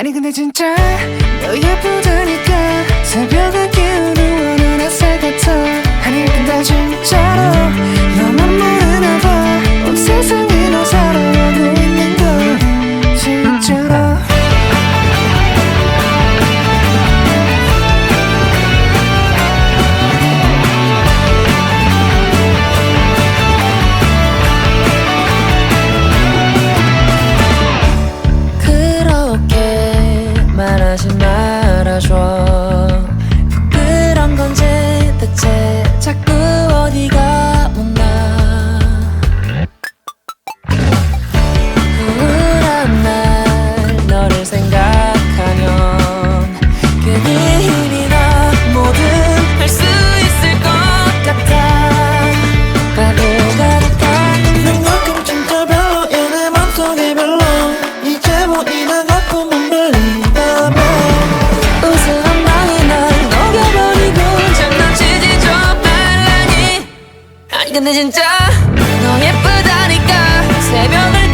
아니 근데 진짜 너 예쁘다니까 새벽에 깨우는 원한 햇살 같아 아니 근데 진짜로 안아줘. 부끄러운 건지 대체 자꾸 어디가 못나. 우울한 날 너를 생각하면 괜히 힘이 나. 뭐든 할 수 있을 것 같아. 바보 같아 넌 가끔 좀 가벼워 얘내 맘속에 별로. 이제 뭐 보이는 근데 진짜 너 예쁘다니까. 새벽을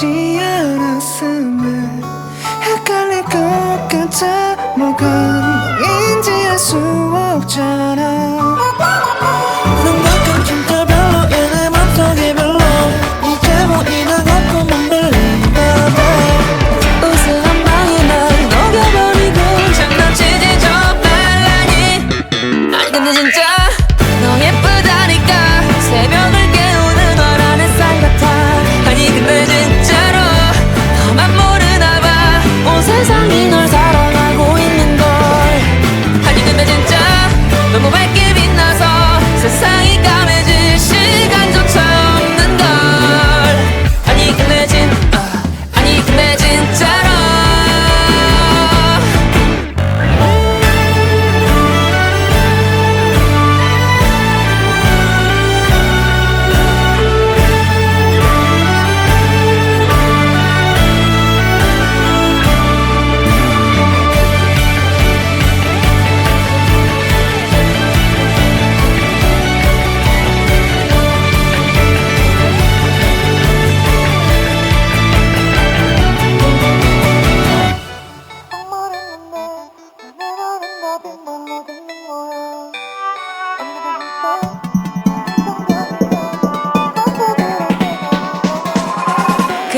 지 않았음을 헷갈릴 것 같아. 뭐가 너인지 알 수 없잖아.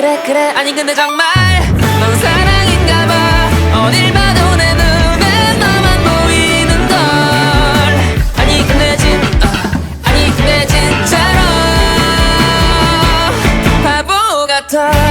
그래 그래. 아니 근데 정말 넌 사랑인가 봐. 어딜 봐도 내 눈에 너만 보이는 걸. 아니 근데 진 어, 아니 근데 진짜로 바보 같아.